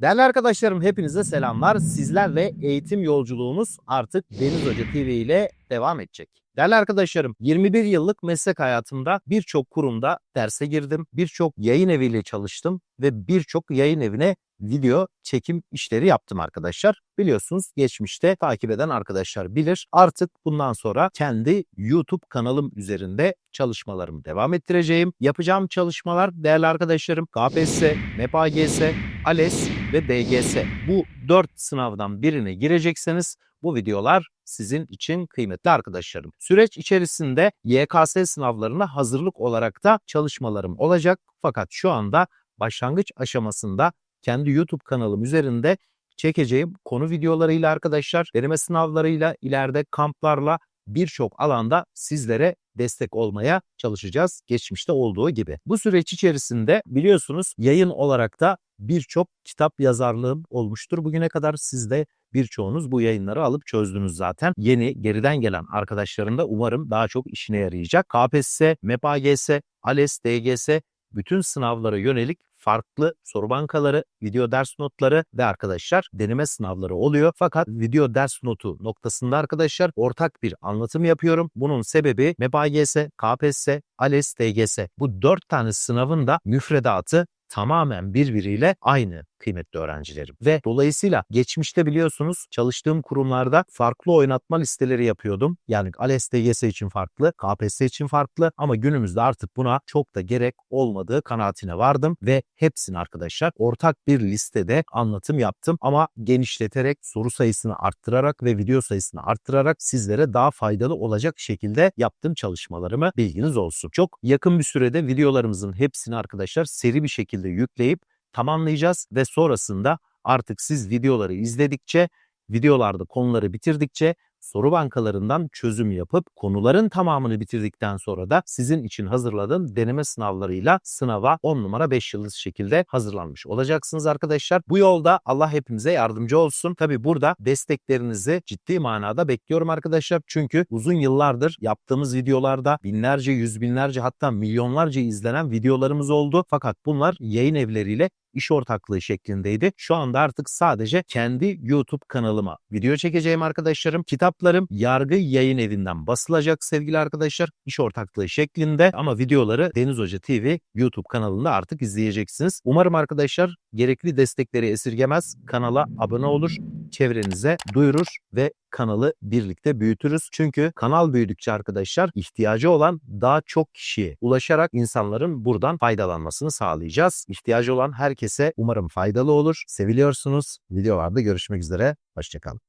Değerli arkadaşlarım hepinize selamlar. Sizlerle eğitim yolculuğumuz artık Deniz Hoca TV ile devam edecek. Değerli arkadaşlarım 21 yıllık meslek hayatımda birçok kurumda derse girdim. Birçok yayın eviyle çalıştım ve birçok yayın evine video çekim işleri yaptım arkadaşlar. Biliyorsunuz geçmişte takip eden arkadaşlar bilir. Artık bundan sonra kendi YouTube kanalım üzerinde çalışmalarımı devam ettireceğim. Yapacağım çalışmalar değerli arkadaşlarım KPSS, MEP-AGS, ALES ve DGS. Bu 4 sınavdan birine girecekseniz bu videolar sizin için kıymetli arkadaşlarım. Süreç içerisinde YKS sınavlarına hazırlık olarak da çalışmalarım olacak. Fakat şu anda başlangıç aşamasında kendi YouTube kanalım üzerinde çekeceğim konu videolarıyla arkadaşlar, deneme sınavlarıyla, ileride kamplarla birçok alanda sizlere destek olmaya çalışacağız geçmişte olduğu gibi. Bu süreç içerisinde biliyorsunuz yayın olarak da birçok kitap yazarlığım olmuştur. Bugüne kadar siz de birçoğunuz bu yayınları alıp çözdünüz zaten. Yeni geriden gelen arkadaşların da umarım daha çok işine yarayacak. KPSS, MEP-AGS, ALES, DGS bütün sınavlara yönelik farklı soru bankaları, video ders notları ve arkadaşlar deneme sınavları oluyor. Fakat video ders notu noktasında arkadaşlar ortak bir anlatım yapıyorum. Bunun sebebi MEP-AGS, KPSS, ALES, DGS bu dört tane sınavın da müfredatı tamamen birbiriyle aynı kıymetli öğrencilerim. Ve dolayısıyla geçmişte biliyorsunuz çalıştığım kurumlarda farklı oynatma listeleri yapıyordum. Yani ALES DGS için farklı, KPSS için farklı ama günümüzde artık buna çok da gerek olmadığı kanaatine vardım ve hepsini arkadaşlar ortak bir listede anlatım yaptım ama genişleterek soru sayısını arttırarak ve video sayısını arttırarak sizlere daha faydalı olacak şekilde yaptığım çalışmalarımı bilginiz olsun. Çok yakın bir sürede videolarımızın hepsini arkadaşlar seri bir şekilde yükleyip tamamlayacağız ve sonrasında artık siz videoları izledikçe, videolarda konuları bitirdikçe soru bankalarından çözüm yapıp konuların tamamını bitirdikten sonra da sizin için hazırladığım deneme sınavlarıyla sınava 10 numara 5 yıldız şekilde hazırlanmış olacaksınız arkadaşlar. Bu yolda Allah hepimize yardımcı olsun. Tabi burada desteklerinizi ciddi manada bekliyorum arkadaşlar. Çünkü uzun yıllardır yaptığımız videolarda binlerce, yüz binlerce hatta milyonlarca izlenen videolarımız oldu. Fakat bunlar yayın evleriyle iş ortaklığı şeklindeydi. Şu anda artık sadece kendi YouTube kanalıma video çekeceğim arkadaşlarım. Kitaplarım Yargı Yayın Evi'nden basılacak sevgili arkadaşlar. İş ortaklığı şeklinde ama videoları Deniz Hoca TV YouTube kanalında artık izleyeceksiniz. Umarım arkadaşlar gerekli destekleri esirgemez. Kanala abone olur, çevrenize duyurur ve kanalı birlikte büyütürüz. Çünkü kanal büyüdükçe arkadaşlar ihtiyacı olan daha çok kişiye ulaşarak insanların buradan faydalanmasını sağlayacağız. İhtiyacı olan herkese umarım faydalı olur. Seviliyorsunuz. Videolarda görüşmek üzere. Hoşçakalın.